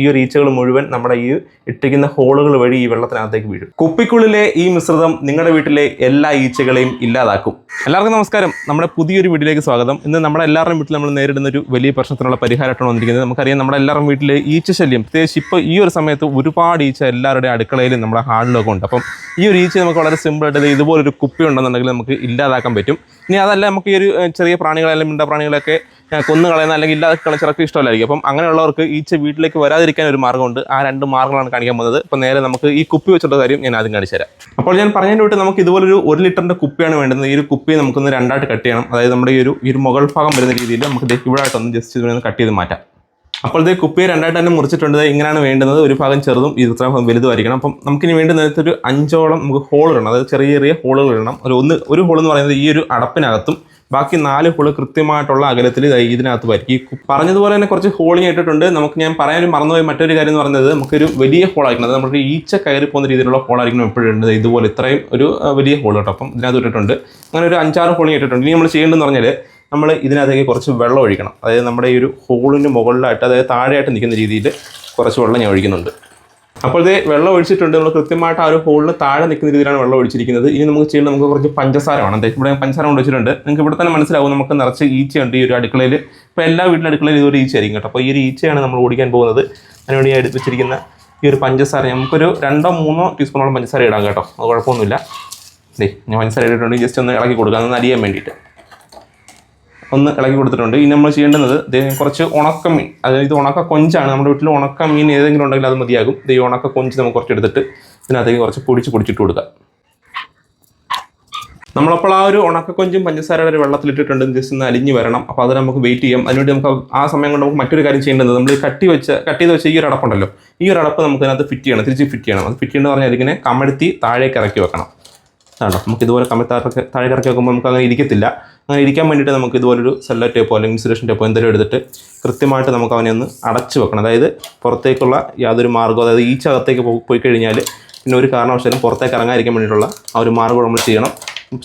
ഈ ഒരു ഈച്ചകൾ മുഴുവൻ നമ്മുടെ ഈ ഇട്ടിരിക്കുന്ന ഹോളുകൾ വഴി ഈ വെള്ളത്തിനകത്തേക്ക് വീഴും. കുപ്പിക്കുള്ളിലെ ഈ മിശ്രിതം നിങ്ങളുടെ വീട്ടിലെ എല്ലാ ഈച്ചകളെയും ഇല്ലാതാക്കും. എല്ലാവർക്കും നമസ്കാരം. നമ്മുടെ പുതിയൊരു വീട്ടിലേക്ക് സ്വാഗതം. ഇന്ന് നമ്മുടെ എല്ലാവരുടെയും വീട്ടിൽ നമ്മൾ നേരിടുന്ന ഒരു വലിയ പ്രശ്നത്തിനുള്ള പരിഹാരമായിട്ടാണ് വന്നിരിക്കുന്നത്. നമുക്കറിയാം നമ്മുടെ എല്ലാവരുടെയും വീട്ടിലെ ഈച്ച ശല്യം പ്രത്യേകിച്ച് ഇപ്പോൾ ഈ ഒരു സമയത്ത് ഒരുപാട് ഈച്ച എല്ലാവരുടെ അടുക്കളയിലും നമ്മുടെ ഹാളിലൊക്കെ ഉണ്ട്. അപ്പം ഈ ഒരു ഈച്ച നമുക്ക് വളരെ സിമ്പിളായിട്ട് ഇത് ഇതുപോലൊരു കുപ്പി ഉണ്ടെന്നുണ്ടെങ്കിൽ നമുക്ക് ഇല്ലാതാക്കാൻ പറ്റും. ഇനി അതല്ല നമുക്ക് ഈ ഒരു ചെറിയ പ്രാണികളെല്ലാം മിണ്ട പ്രാണികളൊക്കെ കൊന്നു കളയുന്ന അല്ലെങ്കിൽ ഇല്ലാതെ കളിച്ചിറക്കി ഇഷ്ടമല്ലായിരിക്കും. അപ്പം അങ്ങനെയുള്ളവർക്ക് ഈച്ച വീട്ടിലേക്ക് വരാതിരിക്കാൻ ഒരു മാർഗമുണ്ട് ആ രണ്ട് മാർഗങ്ങളാണ് കാണിക്കാൻ പോകുന്നത്. അപ്പോൾ നേരെ നമുക്ക് ഈ കുപ്പി വെച്ചുള്ള കാര്യം ഞാൻ ആദ്യം കാണിച്ചു തരാം. അപ്പോൾ ഞാൻ പറഞ്ഞതിന് വിട്ട് നമുക്ക് ഇതുപോലൊരു ഒരു ലിറ്ററിന്റെ കുപ്പിയാണ് വേണ്ടുന്നത് ഈ ഒരു കുപ്പി നമുക്കൊന്ന് രണ്ടായിട്ട് കട്ട് ചെയ്യണം. അതായത് നമ്മുടെ ഈ ഒരു ഈ ഒരു മുകൾ ഭാഗം വരുന്ന രീതിയിൽ നമുക്ക് ദേ ഇവിടെ ആയിട്ടൊന്ന് ജസ്റ്റ് ഇതിനെ കട്ട് ചെയ്ത് മാറ്റാം. അപ്പോൾ ഇത് കുപ്പിയെ രണ്ടായിട്ട് തന്നെ മുറിച്ചിട്ടുണ്ട്. ഇങ്ങനെയാണ് വേണ്ടുന്നത്. ഒരു ഭാഗം ചെറുതും ഇത് ഇത്ര വലുതുമായിരിക്കണം. അപ്പം നമുക്കിനി വേണ്ടുന്നത് ഒരു അഞ്ചോളം നമുക്ക് ഹോൾ ഇടണം. അതായത് ചെറിയ ചെറിയ ഹോളുകൾ ഇടണം. ഒരു ഒന്ന് ഒരു ഹോൾ എന്ന് പറയുന്നത് ഈ ഒരു അടപ്പിനകത്തും ബാക്കി നാല് ഹോൾ കൃത്യമായിട്ടുള്ള അകലത്തിൽ ഇതിനകത്ത് വരും. ഈ പറഞ്ഞതുപോലെ തന്നെ കുറച്ച് ഹോളിങ് ഇട്ടിട്ടുണ്ട്. നമുക്ക് ഞാൻ പറയാൻ മറന്നുപോയ മറ്റൊരു കാര്യം എന്ന് പറയുന്നത് നമുക്കൊരു വലിയ ഹോൾ ആയിരിക്കണം. അത് നമ്മുടെ ഈച്ച കയറി പോകുന്ന രീതിയിലുള്ള ഹോൾ ആയിരിക്കണം എപ്പോഴും ഉണ്ട് ഇതുപോലെ ഇത്രയും ഒരു വലിയ ഹോൾ കേട്ടോ. അപ്പം ഇതിനകത്ത് ഇട്ടിട്ടുണ്ട്. അങ്ങനെ ഒരു അഞ്ചാറ് ഹോളിങ് ഇട്ടിട്ടുണ്ട്. ഇനി നമ്മൾ ചെയ്യേണ്ടതെന്ന് പറഞ്ഞാൽ നമ്മൾ ഇതിനകത്തേക്ക് കുറച്ച് വെള്ളം ഒഴിക്കണം. അതായത് നമ്മുടെ ഈ ഒരു ഹോളിന് മുകളിലായിട്ട് അതായത് താഴെയായിട്ട് നിൽക്കുന്ന രീതിയിൽ കുറച്ച് വെള്ളം ഞാൻ ഒഴിക്കുന്നുണ്ട്. അപ്പോൾ ഇത് വെള്ളം ഒഴിച്ചിട്ടുണ്ട്. നമ്മൾ കൃത്യമായിട്ട് ആ ഒരു ഹോളിന് താഴെ നിൽക്കുന്ന രീതിയിലാണ് വെള്ളം ഒഴിച്ചിരിക്കുന്നത്. ഇനി നമുക്ക് ചെയ്യേണ്ടത് നമുക്ക് കുറച്ച് പഞ്ചസാര വേണം ഇവിടെ പഞ്ചസാര കൊണ്ട് വെച്ചിട്ടുണ്ട്. നിങ്ങൾക്ക് ഇവിടെ തന്നെ മനസ്സിലാവും നമുക്ക് നിറച്ച് ഈച്ചയുണ്ട് ഈ ഒരു അടുക്കളയിൽ. ഇപ്പോൾ എല്ലാ വീട്ടിലെ അടുക്കളയിൽ ഇതൊരു ഈച്ച ആയിരിക്കും കേട്ടോ. അപ്പോൾ ഈ ഒരു ഈച്ചയാണ് നമ്മൾ ഓടിക്കാൻ പോകുന്നത്. അതിനുവേണ്ടി ഞാൻ എടുത്ത് വെച്ചിരിക്കുന്ന ഈ ഒരു പഞ്ചസാര നമുക്കൊരു രണ്ടോ മൂന്നോ ടീസ്പൂണോളം പഞ്ചസാര ഇടാം കേട്ടോ. അത് കുഴപ്പമൊന്നുമില്ല. ദേ ഞാൻ പഞ്ചസാര ഇട്ടിട്ടുണ്ടെങ്കിൽ ജസ്റ്റ് ഒന്ന് ഇളക്കി കൊടുക്കാം. ഒന്ന് അരിയാൻ വേണ്ടിയിട്ട്. ഒന്ന് ഇളക്കി കൊടുത്തിട്ടുണ്ട്. ഇനി നമ്മൾ ചെയ്യേണ്ടുന്നത് കുറച്ച് ഉണക്ക മീൻ അതായത് ഉണക്ക കൊഞ്ചാണ്. നമ്മുടെ വീട്ടിൽ ഉണക്ക മീൻ ഏതെങ്കിലും ഉണ്ടെങ്കിൽ അത് മതിയാകും. ഈ ഉണക്ക കൊഞ്ച് നമുക്ക് കുറച്ച് എടുത്തിട്ട് ഇതിനകത്തേക്ക് കുറച്ച് പൊടിച്ച് പൊടിച്ചിട്ട് കൊടുക്കുക നമ്മളപ്പോൾ ആ ഒരു ഉണക്ക കൊഞ്ചും പഞ്ചസാരയുടെ ഒരു വെള്ളത്തിലിട്ടിട്ടുണ്ട്. ജസ്റ്റ് ഒന്ന് അലിഞ്ഞ് വരണം. അപ്പോൾ അത് നമുക്ക് വെയിറ്റ് ചെയ്യാം. അതിനുവേണ്ടി നമുക്ക് ആ സമയം കൊണ്ട് നമുക്ക് മറ്റൊരു കാര്യം ചെയ്യേണ്ടത് നമ്മൾ കട്ടി വെച്ച കട്ട് ചെയ്ത് വെച്ച ഈ ഒരു അടപ്പുണ്ടല്ലോ. ഈ ഒരു അടപ്പ് നമുക്ക് അതിനകത്ത് ഫിറ്റ് ചെയ്യണം. തിരിച്ച് ഫിറ്റ് ചെയ്യണം. അത് ഫിറ്റ് ചെയ്യണമെന്ന് പറഞ്ഞാൽ അതിങ്ങനെ കമഴ്ത്തി താഴേക്ക് ഇറക്കി വെക്കണം. അതാണ് നമുക്ക് ഇതുപോലെ കമഴ്ത്തി താഴേക്ക് ഇറക്കി വെക്കുമ്പോൾ നമുക്ക് അങ്ങനെ ഇരിക്കത്തില്ല. അങ്ങനെ ഇരിക്കാൻ വേണ്ടിയിട്ട് നമുക്ക് ഇതുപോലൊരു സെല്ലോ ടേപ്പോ അല്ലെങ്കിൽ ഇൻസുലേഷൻ ടേപ്പോ എന്തെങ്കിലും എടുത്തിട്ട് കൃത്യമായിട്ട് നമുക്ക് അവനെ ഒന്ന് അടച്ചു വെക്കണം. അതായത് പുറത്തേക്കുള്ള യാതൊരു മാർഗം അതായത് ഈച്ച അകത്തേക്ക് പോയി കഴിഞ്ഞാൽ പിന്നെ ഒരു കാരണവശാലും പുറത്തേക്ക് ഇറങ്ങാതിരിക്കാൻ വേണ്ടിയിട്ടുള്ള ആ ഒരു മാർഗം നമ്മൾ ചെയ്യണം.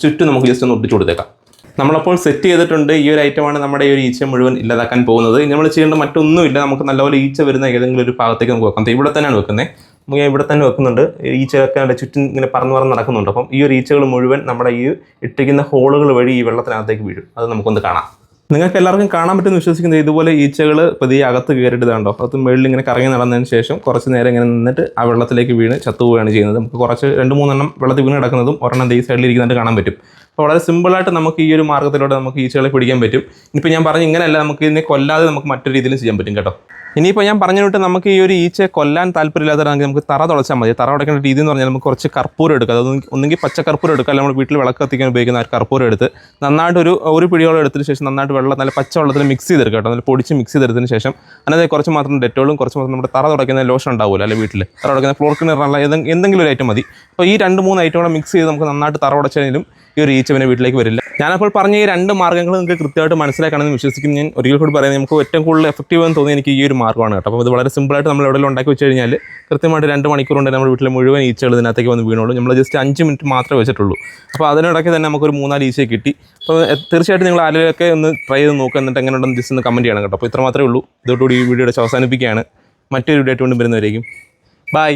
ചുറ്റും നമുക്ക് ജസ്റ്റ് ഒന്ന് ഒട്ടിച്ചു കൊടുത്തേക്കാം. നമ്മളപ്പോൾ സെറ്റ് ചെയ്തിട്ടുണ്ട്. ഈ ഒരു ഐറ്റമാണ് നമ്മുടെ ഈ ഒരു ഈച്ച മുഴുവൻ ഇല്ലാതാക്കാൻ പോകുന്നത്. നമ്മൾ ചെയ്യേണ്ട മറ്റൊന്നുമില്ല. നമുക്ക് നല്ലപോലെ ഈച്ച വരുന്ന ഏതെങ്കിലും ഒരു ഭാഗത്തേക്ക് നമുക്ക് വെക്കാം. ഇവിടെ തന്നെയാണ് വെക്കുന്നത് ഞാൻ ഇവിടെ തന്നെ വെക്കുന്നുണ്ട്. ഈ ഈച്ചയൊക്കെ അതിന്റെ ചുറ്റും ഇങ്ങനെ പറന്ന് പറന്ന് നടക്കുന്നുണ്ട്. അപ്പം ഈ ഒരു ഈച്ചകൾ മുഴുവൻ നമ്മുടെ ഈ ഇട്ടിരിക്കുന്ന ഹോളുകൾ വഴി ഈ വെള്ളത്തിനകത്തേക്ക് വീഴും. അത് നമുക്കൊന്ന് കാണാം. നിങ്ങൾക്ക് എല്ലാവർക്കും കാണാൻ പറ്റുമെന്ന് വിശ്വസിക്കുന്നത് ഇതുപോലെ ഈച്ചകൾ പതിയെ അകത്ത് കയറിയിട്ട് കണ്ടോ? അത് മുകളിൽ ഇങ്ങനെ കറങ്ങി നടന്നതിന് ശേഷം കുറച്ച് നേരം ഇങ്ങനെ നിന്നിട്ട് ആ വെള്ളത്തിലേക്ക് വീണ് ചത്തുപോവുകയാണ് ചെയ്യുന്നത്. നമുക്ക് കുറച്ച് രണ്ട് മൂന്നെണ്ണം വെള്ളത്തിൽ വീണ് കിടക്കുന്നതും ഒരെണ്ണം ഈ സൈഡിൽ ഇരിക്കുന്നതായിട്ട് കാണാൻ പറ്റും. അപ്പോൾ വളരെ സിമ്പിളായിട്ട് നമുക്ക് ഈ ഒരു മാർഗത്തിലൂടെ നമുക്ക് ഈച്ചകളെ പിടിക്കാൻ പറ്റും. ഇനിയിപ്പോൾ ഞാൻ പറഞ്ഞ ഇങ്ങനെയല്ല നമുക്ക് ഇതിനെ കൊല്ലാതെ നമുക്ക് മറ്റൊരു രീതിയിലും ചെയ്യാൻ പറ്റും കേട്ടോ. ഇനിയിപ്പോൾ ഞാൻ പറഞ്ഞിട്ട് നമുക്ക് ഈ ഒരു ഈച്ചയെ കൊല്ലാൻ താല്പര്യമില്ലാത്തവരാണെങ്കിൽ നമുക്ക് തറ തുടച്ചാൽ മതി. തറ ഉടക്കേണ്ട രീതി എന്ന് പറഞ്ഞാൽ നമുക്ക് കുറച്ച് കർപ്പൂരം എടുക്കുക അത് ഒന്നെങ്കിൽ പച്ച കർപ്പൂരം എടുക്കുക അല്ലെങ്കിൽ നമ്മൾ വീട്ടിൽ വിളക്ക് കത്തിക്കാൻ ഉപയോഗിക്കുന്ന ആ കർപ്പൂരം എടുത്ത് നന്നായിട്ട് ഒരു പിടിയോളം എടുത്തതിന് ശേഷം നന്നായിട്ട് വെള്ളം നല്ല പച്ച വെള്ളത്തിൽ മിക്സ് ചെയ്തെടുക്കുക കേട്ടോ. നല്ല പൊടിച്ച് മിക്സ് ചെയ്തെടുത്തതിന് ശേഷം അതിനകത്ത് കുറച്ച് മാത്രം ഡെറ്റോളും കുറച്ച് മാത്രം നമ്മുടെ തറ തുടക്കുന്ന ലോഷൻ ഉണ്ടാവില്ല അല്ലെ വീട്ടിൽ തറ തുടക്കുന്ന ഫ്ലോർ ഏതെങ്കിലും എന്തെങ്കിലും ഒരു ഐറ്റം മതി. അപ്പോൾ ഈ രണ്ട് മൂന്ന് ഐറ്റം കൂടെ മിക്സ് ചെയ്ത് നമുക്ക് നന്നായിട്ട് തറ ഉടച്ചാലും ഈ ഒരു ഈച്ചവനെ വീട്ടിലേക്ക് വരില്ല. ഞാനപ്പോൾ പറഞ്ഞ ഈ രണ്ട് മാർഗങ്ങൾ നിങ്ങൾക്ക് കൃത്യമായിട്ട് മനസ്സിലാക്കണമെന്ന് വിശ്വസിക്കുന്നു ഞാൻ ഒരിക്കൽ കൂടി പറയുന്നത് നമുക്ക് ഏറ്റവും കൂടുതൽ എഫക്റ്റീവ് എന്ന് തോന്നി എനിക്ക് ഈ ഒരു മാർഗമാണ് കേട്ടോ. അപ്പോൾ ഇത് വളരെ സിമ്പിളായിട്ട് നമ്മൾ എവിടെയെങ്കിലും ഉണ്ടാക്കി വെച്ച് കഴിഞ്ഞാൽ കൃത്യമായിട്ട് രണ്ട് മണിക്കൂർ കൊണ്ട് നമ്മുടെ വീട്ടിലെ മുഴുവൻ ഈച്ചകൾ ഇതിനകത്തേക്ക് വന്ന് വീണോളൂ. നമ്മൾ ജസ്റ്റ് അഞ്ച് മിനിറ്റ് മാത്രമേ വെച്ചിട്ടുള്ളൂ. അപ്പോൾ അതിനിടയ്ക്ക് തന്നെ നമുക്കൊരു മൂന്നാൽ ഈച്ചയെ കിട്ടി. അപ്പോൾ തീർച്ചയായിട്ടും നിങ്ങൾ ആരെയൊക്കെ ഒന്ന് ട്രൈ ചെയ്ത് നോക്കുക എന്നിട്ട് എങ്ങനെ ഉണ്ടെന്ന് ജസ്റ്റ് ഒന്ന് കമന്റ് ചെയ്യണം കേട്ടോ. അപ്പോൾ ഇത്ര മാത്രമേ ഉള്ളൂ. ഇതോടുകൂടി ഈ വീഡിയോയുടെ അവസാനിപ്പിക്കുകയാണ്. മറ്റൊരു വീഡിയോ ആയിട്ട് കൊണ്ടുവരുന്നവരേക്കും ബൈ